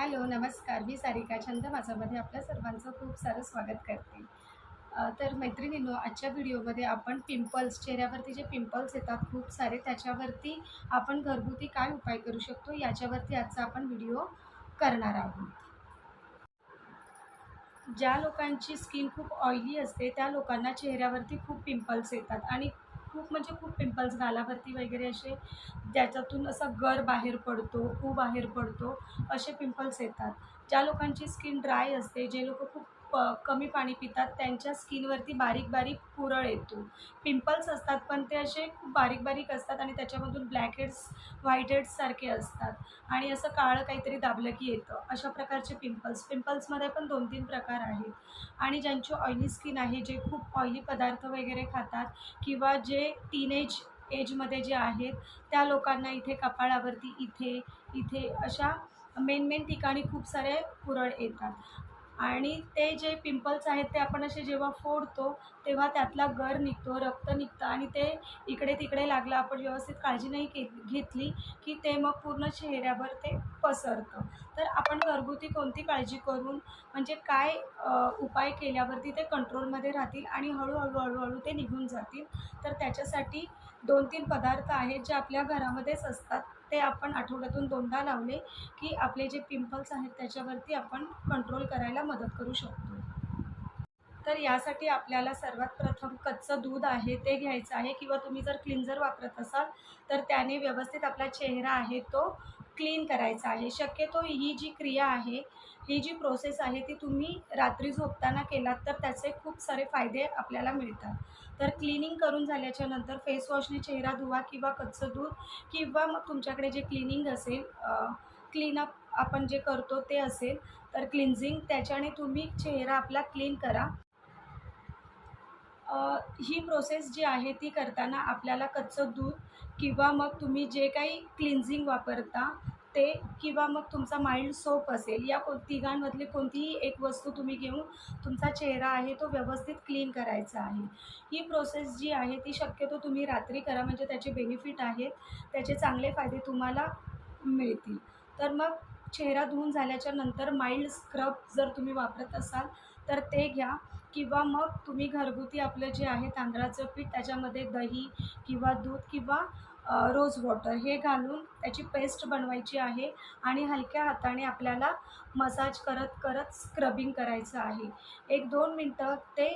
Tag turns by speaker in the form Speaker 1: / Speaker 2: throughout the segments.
Speaker 1: Hello नमस्कार. मी सारिका छंद. माझामध्ये आपल्या सर्वांचं खूप सारं स्वागत करते. तर मैत्रिणींनो आजच्या व्हिडिओमध्ये आपण पिंपल्स चेहऱ्यावरती जे पिंपल्स येतात खूप सारे त्याच्यावरती आपण घरगुती काय उपाय करू शकतो याच्यावरती आजचा आपण व्हिडिओ करणार आहोत. ज्या लोकांची स्किन खूप ऑइली असते त्या लोकांना चेहऱ्यावरती खूप पिंपल्स येतात आणि खूप म्हणजे खूप पिंपल्स गालावरती वगैरे असे ज्याच्यातून असा गर बाहेर पडतो खूप बाहेर पडतो असे पिंपल्स येतात. ज्या लोकांची स्किन ड्राय असते जे लोक खूप प कमी पाणी पितात त्यांच्या स्किनवरती बारीक बारीक पुरळ येतो. पिंपल्स असतात पण ते असे खूप बारीक बारीक असतात आणि त्याच्यामधून ब्लॅक हेड्स व्हाईट हेड्ससारखे असतात. आणि असं काळं काहीतरी दाबलं की येतं. अशा प्रकारचे पिंपल्स. पिंपल्समध्ये पण दोन तीन प्रकार आहेत. आणि ज्यांची ऑइली स्किन आहे जे खूप ऑइली पदार्थ वगैरे खातात किंवा जे टीनेज एजमध्ये जे आहेत त्या लोकांना इथे कपाळावरती इथे इथे अशा मेन मेन ठिकाणी खूप सारे पुरळ येतात. आणि ते जे पिंपल्स आहेत ते आपण असे जेव्हा फोडतो तेव्हा त्यातला गर निघतो रक्त निघतं आणि ते इकडे तिकडे लागलं आपण व्यवस्थित काळजी नाही के घेतली की ते मग पूर्ण चेहऱ्यावर ते पसरतं. तर आपण घरगुती कोणती काळजी करून म्हणजे काय उपाय केल्यावरती ते कंट्रोलमध्ये राहतील आणि हळूहळू हळूहळू ते निघून जातील? तर त्याच्यासाठी दोन तीन पदार्थ आहेत जे आपल्या घरामध्येच असतात. ते आपण आठवड्यातून दोनदा लावले की आपले जे पिंपल्स आहेत त्याच्यावरती आपण कंट्रोल करायला मदत करू शकतो. तर यासाठी आपल्याला सर्वात प्रथम कच्चं दूध आहे ते घ्यायचं आहे किंवा तुम्ही जर क्लिन्झर वापरत असाल तर त्याने व्यवस्थित आपला चेहरा आहे तो क्लीन करायचं आहे. शक्यतो ही जी क्रिया आहे ही जी प्रोसेस आहे ती तुम्ही रात्री झोपताना केलात तर त्याचे खूप सारे फायदे आपल्याला मिळतात. तर क्लिनिंग करून झाल्याच्यानंतर फेसवॉशने चेहरा धुवा किंवा कच्चं दूध किंवा मग तुमच्याकडे जे क्लिनिंग असेल क्लीनअप आपण जे करतो ते असेल तर क्लिन्झिंग त्याच्याने तुम्ही चेहरा आपला क्लीन करा. ही प्रोसेस जी आहे ती करताना आपल्याला कच्चं दूध किंवा मग तुम्ही जे काही क्लिन्झिंग वापरता ते किंवा मग तुमचा माइल्ड सोप असेल या को तिघांमधली कोणतीही एक वस्तू तुम्ही घेऊन तुमचा चेहरा आहे तो व्यवस्थित क्लीन करायचा आहे. ही प्रोसेस जी आहे ती शक्यतो तुम्ही रात्री करा म्हणजे त्याचे बेनिफिट आहेत त्याचे चांगले फायदे तुम्हाला मिळतील. तर मग चेहरा धुवून झाल्याच्यानंतर माइल्ड स्क्रब जर तुम्ही वापरत असाल तर ते घ्या. किंवा मग तुम्ही घरगुती आपलं जे आहे तांदळाचं पीठ त्याच्यामध्ये दही किंवा दूध किंवा रोज वॉटर हे घालून त्याची पेस्ट बनवायची आहे आणि हलक्या हाताने आपल्याला मसाज करत करत स्क्रबिंग करायचं आहे. एक दोन मिनटं ते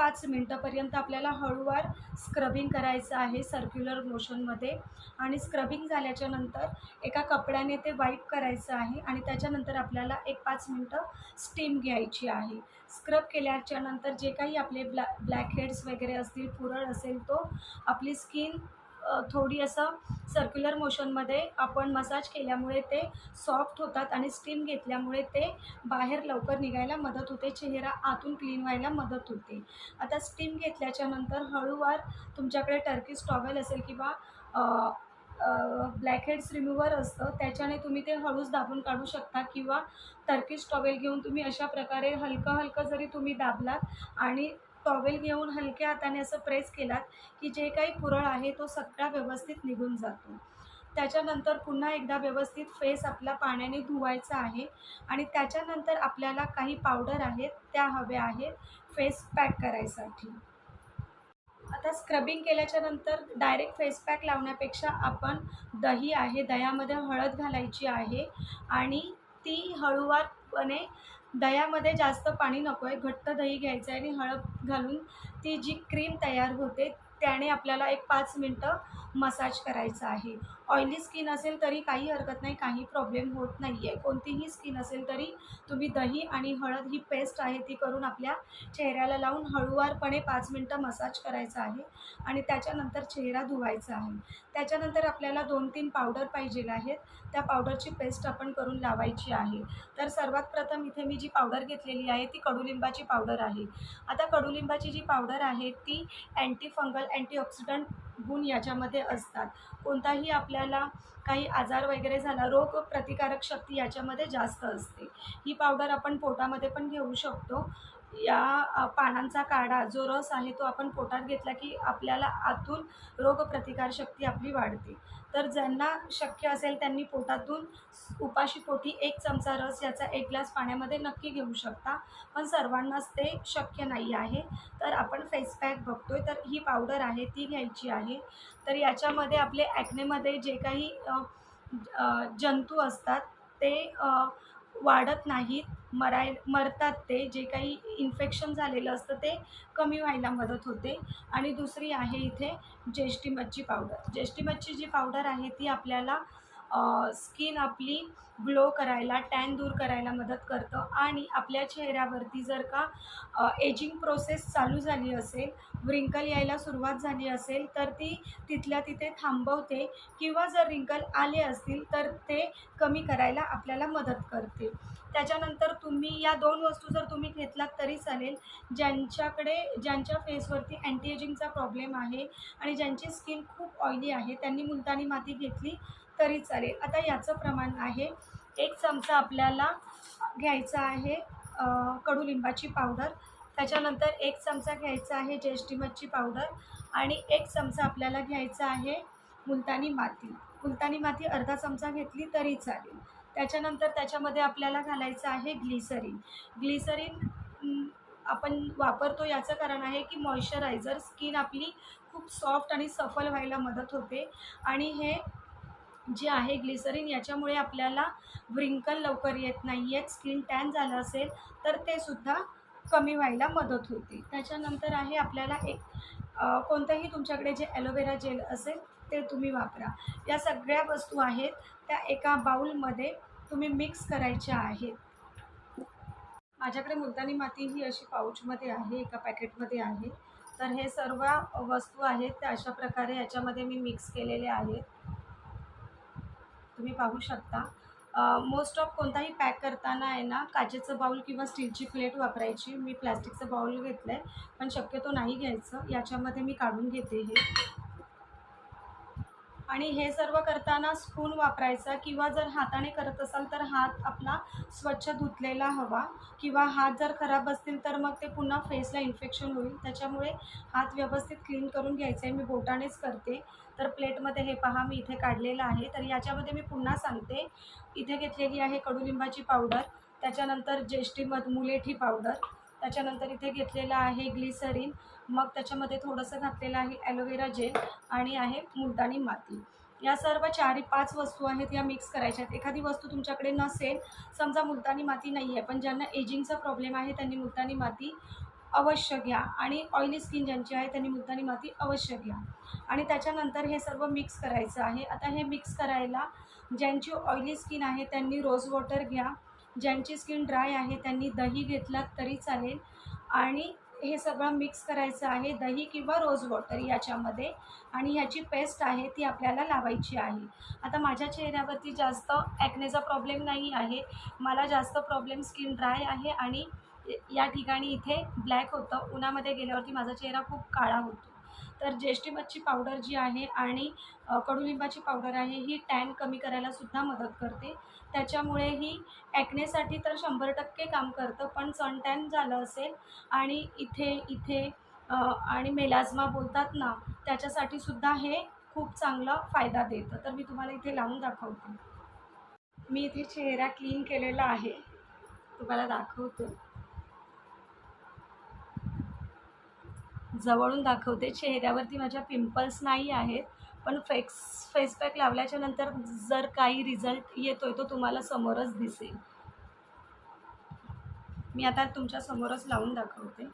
Speaker 1: पाच मिनटापर्यंत आपल्याला हळूवार स्क्रबिंग करायचं आहे सर्क्युलर मोशनमध्ये आणि स्क्रबिंग झाल्याच्यानंतर एका कपड्याने ते वाईप करायचं आहे आणि त्याच्यानंतर आपल्याला एक पाच मिनटं स्टीम घ्यायची आहे. स्क्रब केल्याच्यानंतर जे काही आपले ब्लॅ ब्लॅक हेड्स वगैरे असतील पुरळ असेल तो आपली स्किन थोडी असं सर्क्युलर मोशनमध्ये आपण मसाज केल्यामुळे ते सॉफ्ट होतात आणि स्टीम घेतल्यामुळे ते बाहेर लवकर निघायला मदत होते. चेहरा आतून क्लीन व्हायला मदत होते. आता स्टीम घेतल्याच्या नंतर हळूवार तुमच्याकडे टर्किश टॉवेल असेल किंवा ब्लॅक हेड्स रिमूव्हर असतं त्याच्याने तुम्ही ते हळूच दाबून काढू शकता किंवा टर्किश टॉवेल घेऊन तुम्ही अशा प्रकारे हलकं हलकं जरी तुम्ही दाबलात आणि टॉवेल घेऊन हलक्या हाताने असं प्रेस केलात की जे काही पुरळ आहे तो सगळा व्यवस्थित निघून जातो. त्याच्यानंतर पुन्हा एकदा व्यवस्थित फेस आपला पाण्याने धुवायचा आहे आणि त्याच्यानंतर आपल्याला काही पावडर आहेत त्या हव्या आहेत फेस पॅक करायसाठी. आता स्क्रबिंग केल्याच्यानंतर डायरेक्ट फेस पॅक लावण्यापेक्षा आपण दही आहे दह्यामध्ये हळद घालायची आहे आणि ती हळूवारपणे दह्यामध्ये जास्त पाणी नको आहे घट्ट दही घ्यायचं आहे आणि हळद घालून ती जी क्रीम तयार होते त्याने आपल्याला एक पाच मिनटं मसाज करायचा आहे. ऑइली स्किन असेल तरी काही हरकत नाही काही प्रॉब्लेम होत नाही आहे कोणतीही स्किन असेल तरी तुम्ही दही आणि हळद ही पेस्ट आहे ती करून आपल्या चेहऱ्याला लावून हळूवारपणे पाच मिनटं मसाज करायचा आहे आणि त्याच्यानंतर चेहरा धुवायचा आहे. त्याच्यानंतर आपल्याला दोन तीन पावडर पाहिजे आहेत. त्या पावडरची पेस्ट आपण करून लावायची आहे. तर सर्वात प्रथम इथे मी जी पावडर घेतलेली आहे ती कडुलिंबाची पावडर आहे. आता कडुलिंबाची जी पावडर आहे ती अँटी फंगल अँटीऑक्सिडंट गुण याच्यामध्ये असतात. कोणताही आपल्याला काही आजार वगैरे झाला रोग प्रतिकारक शक्ती याच्यामध्ये जास्त असते. ही पावडर आपण पोटामध्ये पण घेऊ शकतो. या पानांचा काढा जो रस आहे तो आपण पोटात घेतला की आपल्याला आतून रोगप्रतिकारशक्ती आपली वाढते. तर ज्यांना शक्य असेल त्यांनी पोटातून उपाशीपोटी एक चमचा रस याचा एक ग्लास पाण्यामध्ये नक्की घेऊ शकता. पण सर्वांनाच ते शक्य नाही आहे. तर आपण फेस पॅक बघतोय तर ही पावडर आहे ती घ्यायची आहे. तर याच्यामध्ये आपले ॲक्नेमध्ये जे काही जंतू असतात ते वाढत नाहीत. मराय मरतात ते. जे काही इन्फेक्शन झालेलं असतं ते कमी व्हायला मदत होते. आणि दुसरी आहे इथे जेष्ठी मच्छी पावडर जेष्ठी मच्छी जी पावडर आहे ती आपल्याला स्किन आपली ग्लो करायला टॅन दूर करायला मदत करतं. आणि आपल्या चेहऱ्यावरती जर का एजिंग प्रोसेस चालू झाली असेल रिंकल यायला सुरुवात झाली असेल तर ती तिथल्या तिथे थांबवते किंवा जर रिंकल आले असतील तर ते कमी करायला आपल्याला मदत करते. त्याच्यानंतर तुम्ही या दोन वस्तू जर तुम्ही घेतलात तरी चालेल. ज्यांच्याकडे ज्यांच्या फेसवरती अँटी एजिंगचा प्रॉब्लेम आहे आणि ज्यांची स्किन खूप ऑइली आहे त्यांनी मुलतानी माती घेतली तरी चालेल. आता याचं प्रमाण आहे. एक चमचा आपल्याला घ्यायचा आहे कडुलिंबाची पावडर. त्याच्यानंतर एक चमचा घ्यायचा आहे जेष्ठी मच्छी पावडर आणि एक चमचा आपल्याला घ्यायचा आहे मुलतानी माती. मुलतानी माती अर्धा चमचा घेतली तरी चालेल. त्याच्यानंतर त्याच्यामध्ये आपल्याला घालायचं आहे ग्लिसरीन. ग्लिसरीन आपण वापरतो याचं कारण आहे की मॉइश्चरायझर स्किन आपली खूप सॉफ्ट आणि सफल व्हायला मदत होते. आणि हे जे आहे ग्लिसरीन याच्यामुळे आपल्याला व्रिंकल लवकर येत नाही आहेत स्किन टॅन झालं असेल तर ते सुद्धा कमी व्हायला मदत होते. त्याच्यानंतर आहे आपल्याला एक कोणतंही तुमच्याकडे जे ॲलोवेरा जेल असेल ते तुम्ही वापरा. या सगळ्या वस्तू आहेत त्या एका बाऊलमध्ये तुम्ही मिक्स करायच्या आहेत. माझ्याकडे मुलतानी माती ही अशी पाऊचमध्ये आहे एका पॅकेटमध्ये आहे. तर हे सर्व वस्तू आहेत त्या अशा प्रकारे याच्यामध्ये मी मिक्स केलेले आहेत. तुम्ही पाहू शकता. मोस्ट ऑफ कोणताही पॅक करताना आहे ना काचेचं बाऊल किंवा स्टीलची प्लेट वापरायची. मी प्लॅस्टिकचं बाऊल घेतलं आहे पण शक्यतो नाही घ्यायचं. याच्यामध्ये मी काढून घेते हे. आणि हे सर्व करताना स्पून वापरायचा किंवा जर हाताने करत असाल तर हात आपला स्वच्छ धुतलेला हवा किंवा हात जर खराब असतील तर मग ते पुन्हा फेसला इन्फेक्शन होईल. त्याच्यामुळे हात व्यवस्थित क्लीन करून घ्यायचे आहे मी बोटानेच करते. तर प्लेटमध्ये हे पहा मी इथे काढलेलं आहे. तर याच्यामध्ये मी पुन्हा सांगते. इथे घेतलेली आहे कडुलिंबाची पावडर त्याच्यानंतर ज्येष्ठी मध मुलेठी पावडर त्याच्यानंतर इथे घेतलेलं आहे ग्लिसरीन मग त्याच्यामध्ये थोडंसं घातलेलं आहे ॲलोवेरा जेल आणि आहे मुलतानी माती. या सर्व चार पाच वस्तू आहेत या मिक्स करायच्या आहेत. एखादी वस्तू तुमच्याकडे नसेल समजा मुलतानी माती नाही आहे पण ज्यांना एजिंगचा प्रॉब्लेम आहे त्यांनी मुलतानी माती अवश्य घ्या. आणि ऑइली स्किन ज्यांची आहे त्यांनी मुलतानी माती अवश्य घ्या. आणि त्याच्यानंतर हे सर्व मिक्स करायचं आहे. आता हे मिक्स करायला ज्यांची ऑइली स्किन आहे त्यांनी रोज वॉटर घ्या. ज्यांची स्किन ड्राय आहे त्यांनी दही घेतलात तरी चालेल. आणि हे सगळं मिक्स करायचं आहे दही किंवा रोज वॉटर याच्यामध्ये. आणि ह्याची पेस्ट आहे ती आपल्याला लावायची आहे. आता माझ्या चेहऱ्यावरती जास्त ॲक्नेचा प्रॉब्लेम नाही आहे. मला जास्त प्रॉब्लेम स्किन ड्राय आहे आणि या ठिकाणी इथे ब्लॅक होतं. उन्हामध्ये गेल्यावरती माझा चेहरा खूप काळा होतो. तर ज्येष्ठी मच्छी पावडर जी आहे आणि कडुलिंबाची पावडर आहे ही टॅन कमी करायला सुद्धा मदत करते. त्याच्यामुळे ही ॲक्नेसाठी तर शंभर टक्के काम करतं पण सन टॅन झालं असेल आणि इथे इथे आणि मेलाझमा बोलतात ना त्याच्यासाठी सुद्धा हे खूप चांगला फायदा देतं. तर मी तुम्हाला इथे लावून दाखवते. मी इथे चेहरा क्लीन केलेला आहे. तुम्हाला दाखवतो. जवळून दाखवते. चेहऱ्यावरती माझ्या पिंपल्स नाही आहेत. पण फेक्स फेसपॅक लावल्याच्या नंतर जर काही रिझल्ट येतो आहे तो तुम्हाला समोरच दिसेल. मी आता तुमच्या समोरच लावून दाखवते.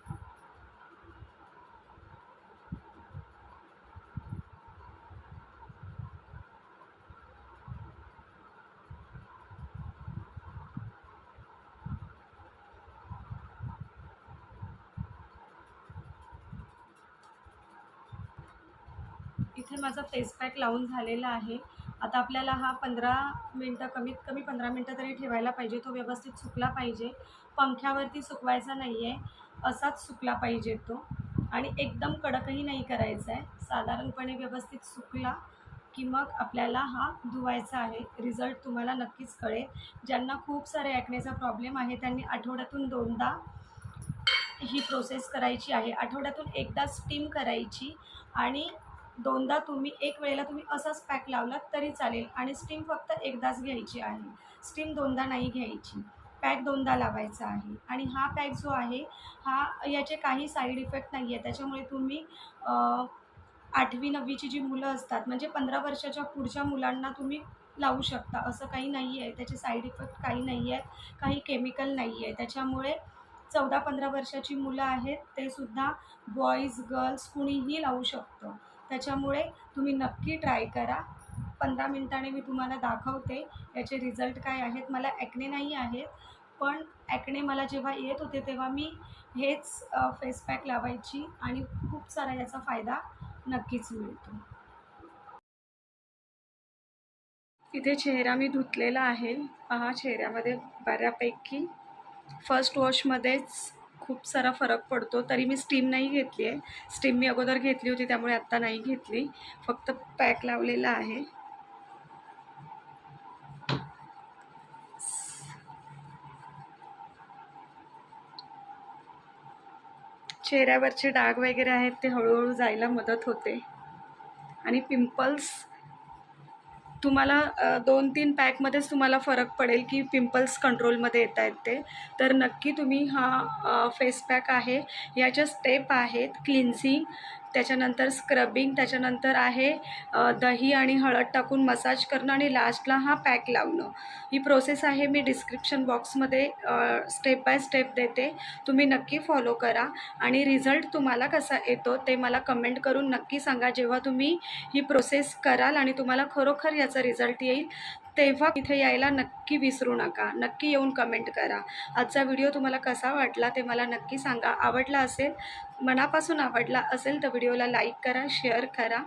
Speaker 1: इथे माझा फेस पॅक लावून झालेला आहे. आता आपल्याला हा पंधरा मिनटं कमीत कमी पंधरा मिनटं तरी ठेवायला पाहिजे. तो व्यवस्थित सुकला पाहिजे. पंख्यावरती सुकवायचा नाही आहे असाच सुकला पाहिजे तो. आणि एकदम कडकही नाही करायचा आहे साधारणपणे व्यवस्थित सुकला की मग आपल्याला हा धुवायचा आहे. रिझल्ट तुम्हाला नक्कीच कळेल. ज्यांना खूप सारे ॲक्नेचा प्रॉब्लेम आहे त्यांनी आठवड्यातून दोनदा ही प्रोसेस करायची आहे. आठवड्यातून एकदा स्टीम करायची आणि दोनदा तुम्ही एक वेळेला तुम्ही असाच पॅक लावलात तरी चालेल आणि स्टीम फक्त एकदाच घ्यायची आहे. स्टीम दोनदा नाही घ्यायची. पॅक दोनदा लावायचा आहे. आणि हा पॅक जो आहे हा याचे काही साईड इफेक्ट नाही आहे त्याच्यामुळे तुम्ही आठवी नववीची जी मुलं असतात म्हणजे पंधरा वर्षाच्या पुढच्या मुलांना तुम्ही लावू शकता. असं काही नाही आहे. त्याचे साईड इफेक्ट काही नाही आहेत. काही केमिकल नाही आहे. त्याच्यामुळे चौदा पंधरा वर्षाची मुलं आहेत ते सुद्धा बॉईज गर्ल्स कुणीही लावू शकतं. त्याच्यामुळे तुम्ही नक्की ट्राय करा. पंधरा मिनिटाने मी तुम्हाला दाखवते याचे रिझल्ट काय आहेत. मला ॲक्ने नाही आहेत पण ॲक्ने मला जेव्हा येत होते तेव्हा मी हेच फेस पॅक लावायची आणि खूप सारा याचा फायदा नक्कीच मिळतो. इथे चेहरा मी धुतलेला आहे. पहा चेहऱ्यामध्ये बऱ्यापैकी फर्स्ट वॉशमध्येच खूप सारा फरक पडतो. तरी मी स्टीम नाही घेतली आहे स्टीम मी अगोदर घेतली होती त्यामुळे आत्ता नाही घेतली. फक्त पॅक लावलेला आहे. चेहऱ्यावरचे डाग वगैरे आहेत ते हळूहळू जायला मदत होते. आणि पिंपल्स तुम्हाला दोन तीन पॅकमध्येच तुम्हाला फरक पडेल की पिंपल्स कंट्रोलमध्ये येत आहेत ते. तर नक्की तुम्ही हा फेस पॅक आहे. याच्या स्टेप आहेत क्लिन्झिंग त्याच्यानंतर स्क्रबिंग त्याच्यानंतर आहे दही आणि हळद टाकून मसाज करणं आणि लास्टला हा पॅक लावणं. ही प्रोसेस आहे मी डिस्क्रिप्शन बॉक्समध्ये स्टेप बाय स्टेप देते. तुम्ही नक्की फॉलो करा. आणि रिझल्ट तुम्हाला कसा येतो ते मला कमेंट करून नक्की सांगा. जेव्हा तुम्ही ही प्रोसेस कराल आणि तुम्हाला खरोखर याचा रिझल्ट येईल तेव्हा इथे यायला नक्की विसरू नका. नक्की येऊन कमेंट करा. आजचा व्हिडिओ तुम्हाला कसा वाटला ते मला नक्की सांगा. आवडला असेल मनापासून आवडला असेल तर व्हिडिओला लाईक करा शेअर करा.